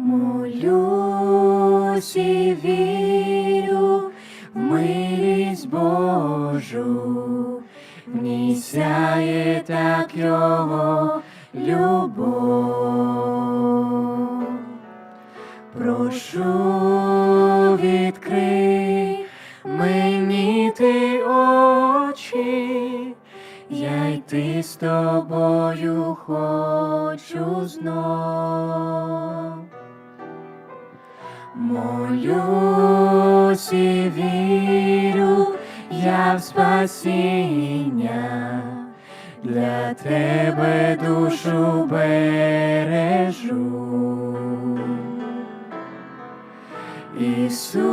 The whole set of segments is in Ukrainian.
Молюсь і вірю в милість Божу, в ній так його любов. Прошу відкрий мені ти очі, я йти з тобою хочу знов. Молюсь і вірю я в спасіння, для тебе душу бережу. І сумніву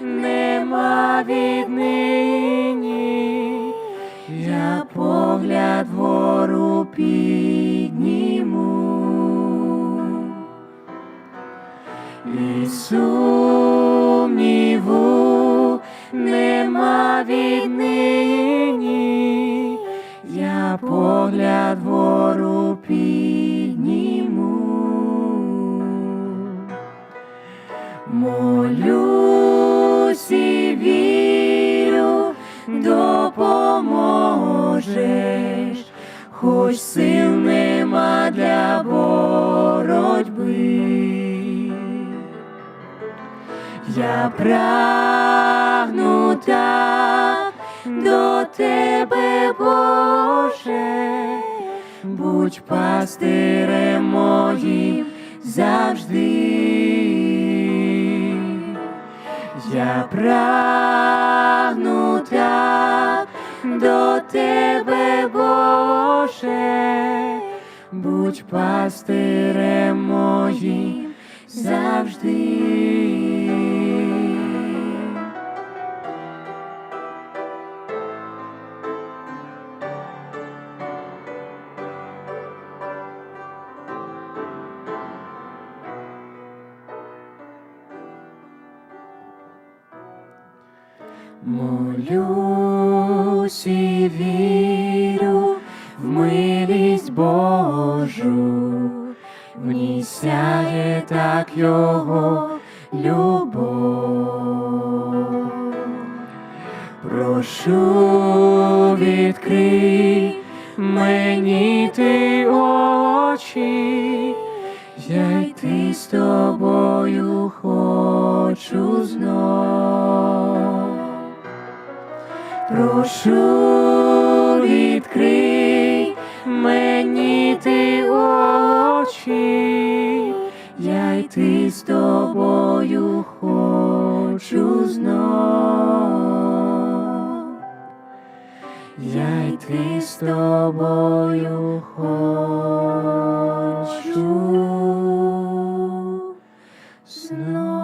нема віднині, я погляд вгору підніму. І сумніву нема віднині, я погляд вгору підніму. Молюсь і вірю, допоможеш, хоч сил нема для боротьби. Я прагну так до тебе, Боже, будь пастирем моїм завжди. Я прагну так до тебе, Боже, будь пастирем моїм завжди. Молюсь і вірю в милість Божу, в сяє так його любов. Прошу відкрий мені ти очі, прошу, відкрий мені ти очі, я йти з тобою хочу знов, я йти з тобою хочу знов.